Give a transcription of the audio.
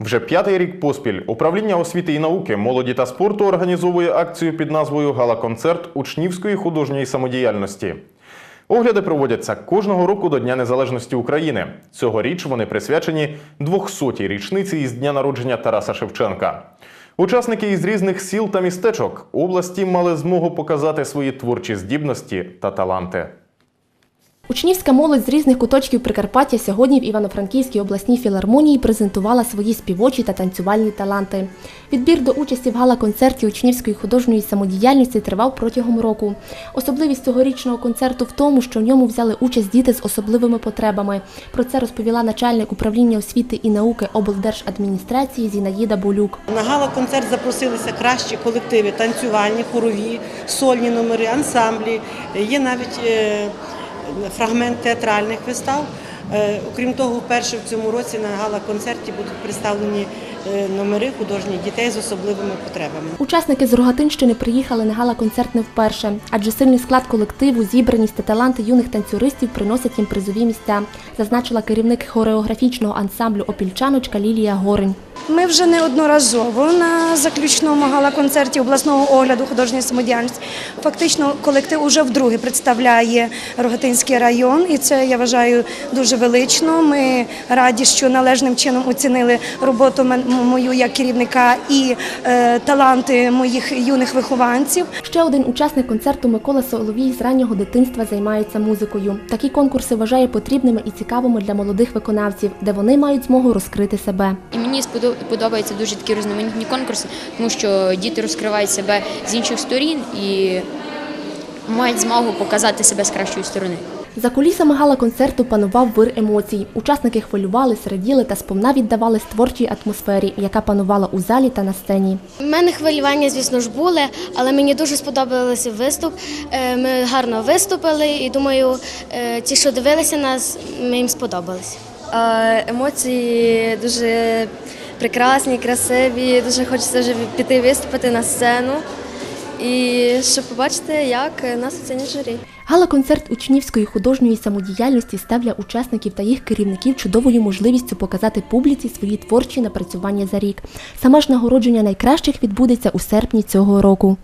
Вже п'ятий рік поспіль управління освіти і науки, молоді та спорту організовує акцію під назвою Гала-концерт учнівської художньої самодіяльності. Огляди проводяться кожного року до Дня Незалежності України. Цьогоріч вони присвячені 200-й річниці із дня народження Тараса Шевченка. Учасники із різних сіл та містечок області мали змогу показати свої творчі здібності та таланти. Учнівська молодь з різних куточків Прикарпаття сьогодні в Івано-Франківській обласній філармонії презентувала свої співочі та танцювальні таланти. Відбір до участі в гала-концерті учнівської художньої самодіяльності тривав протягом року. Особливість цьогорічного концерту в тому, що в ньому взяли участь діти з особливими потребами. Про це розповіла начальник управління освіти і науки облдержадміністрації Зінаїда Болюк. На гала-концерт запросилися кращі колективи, танцювальні, хорові, сольні номери, ансамблі. Є навіть е, фрагмент театральних вистав. Е, Окрім того, вперше в цьому році на гала-концерті будуть представлені е, номери художніх дітей з особливими потребами. Учасники з Рогатинщини приїхали на гала-концерт не вперше, адже сильний склад колективу, зібраність та таланти юних танцюристів приносять їм призові місця, зазначила керівник хореографічного ансамблю Опільчаночка Лілія Горень. Ми вже неодноразово на заключному гала-концерті обласного огляду художньої самодіяльності. Фактично, колектив уже вдруге представляє Рогатинський район, і це я вважаю дуже велично. Ми раді, що належним чином оцінили роботу мою як керівника і е, таланти моїх юних вихованців. Ще один учасник концерту Микола Соловій з раннього дитинства займається музикою. Такі конкурси вважає потрібними і цікавими для молодих виконавців, де вони мають змогу розкрити себе. І мені сподо- подобаються дуже такі різноманітні конкурси, тому що діти розкривають себе з інших сторін і мають змогу показати себе з кращої сторони. За кулісами гала-концерту панував вир емоцій. Учасники хвилювались, раділи та сповна віддавались творчій атмосфері, яка панувала у залі та на сцені. У мене хвилювання, звісно ж, були, але мені дуже сподобався виступ. Е, Ми гарно виступили і думаю, е, ті, що дивилися нас, ми їм сподобалися. Е, Емоції дуже прекрасні, красиві. Дуже хочеться вже піти виступити на сцену. І щоб побачити, як нас оцінять журі. Гала-концерт учнівської художньої самодіяльності став для учасників та їх керівників чудовою можливістю показати публіці свої творчі напрацювання за рік. Саме ж нагородження найкращих відбудеться у серпні цього року.